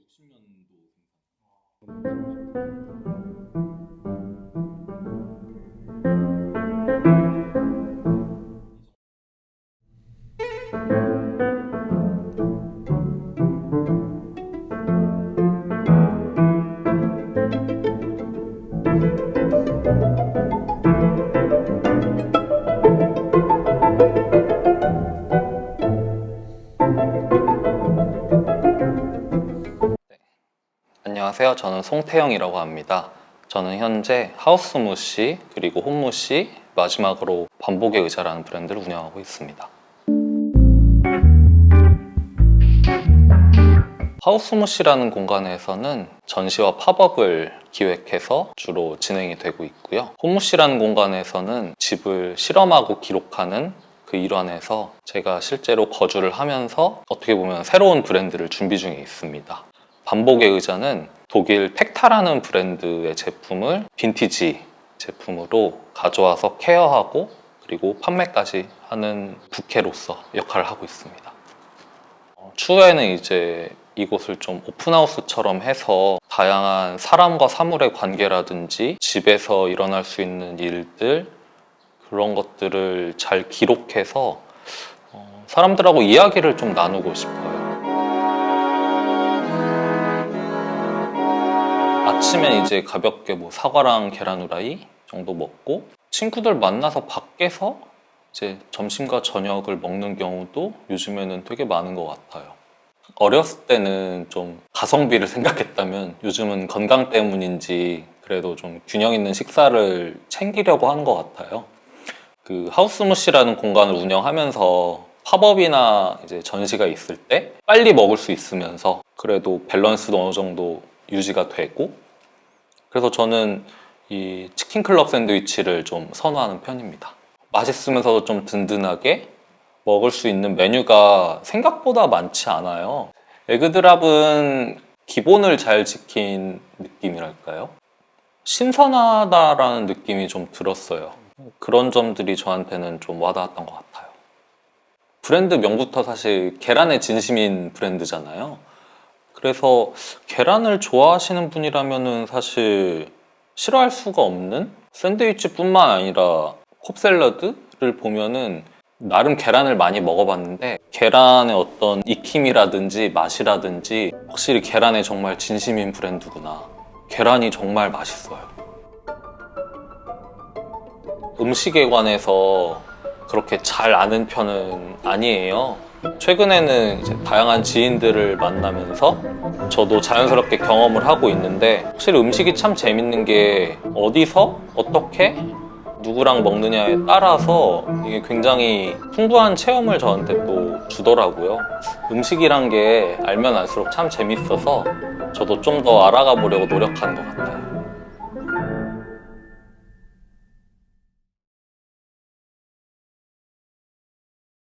60년도 생산. 안녕하세요. 저는 송태영이라고 합니다. 저는 현재 하우스무시 그리고 홈무시 마지막으로 반복의 의자라는 브랜드를 운영하고 있습니다. 하우스무시라는 공간에서는 전시와 팝업을 기획해서 주로 진행이 되고 있고요. 홈무시라는 공간에서는 집을 실험하고 기록하는 그 일환에서 제가 실제로 거주를 하면서 어떻게 보면 새로운 브랜드를 준비 중에 있습니다. 반복의 의자는 독일 팩타라는 브랜드의 제품을 빈티지 제품으로 가져와서 케어하고 그리고 판매까지 하는 부캐로서 역할을 하고 있습니다. 어, 추후에는 이제 이곳을 좀 오픈하우스처럼 해서 다양한 사람과 사물의 관계라든지 집에서 일어날 수 있는 일들 그런 것들을 잘 기록해서 어, 사람들하고 이야기를 좀 나누고 싶어요. 아침에 이제 가볍게 뭐 사과랑 계란 후라이 정도 먹고 친구들 만나서 밖에서 이제 점심과 저녁을 먹는 경우도 요즘에는 되게 많은 것 같아요. 어렸을 때는 좀 가성비를 생각했다면 요즘은 건강 때문인지 그래도 좀 균형 있는 식사를 챙기려고 하는 것 같아요. 그 하우스무시라는 공간을 운영하면서 팝업이나 이제 전시가 있을 때 빨리 먹을 수 있으면서 그래도 밸런스도 어느 정도 유지가 되고 그래서 저는 이 치킨 클럽 샌드위치를 좀 선호하는 편입니다. 맛있으면서도 좀 든든하게 먹을 수 있는 메뉴가 생각보다 많지 않아요. 에그드랍은 기본을 잘 지킨 느낌이랄까요? 신선하다라는 느낌이 좀 들었어요. 그런 점들이 저한테는 좀 와닿았던 것 같아요. 브랜드 명부터 사실 계란의 진심인 브랜드잖아요. 그래서 계란을 좋아하시는 분이라면은 사실 싫어할 수가 없는 샌드위치뿐만 아니라 컵샐러드를 보면은 나름 계란을 많이 먹어봤는데 계란의 어떤 익힘이라든지 맛이라든지 확실히 계란에 정말 진심인 브랜드구나. 계란이 정말 맛있어요. 음식에 관해서 그렇게 잘 아는 편은 아니에요. 최근에는 이제 다양한 지인들을 만나면서 저도 자연스럽게 경험을 하고 있는데 확실히 음식이 참 재밌는 게 어디서 어떻게 누구랑 먹느냐에 따라서 이게 굉장히 풍부한 체험을 저한테 또 주더라고요. 음식이란 게 알면 알수록 참 재밌어서 저도 좀 더 알아가 보려고 노력하는 것 같아요.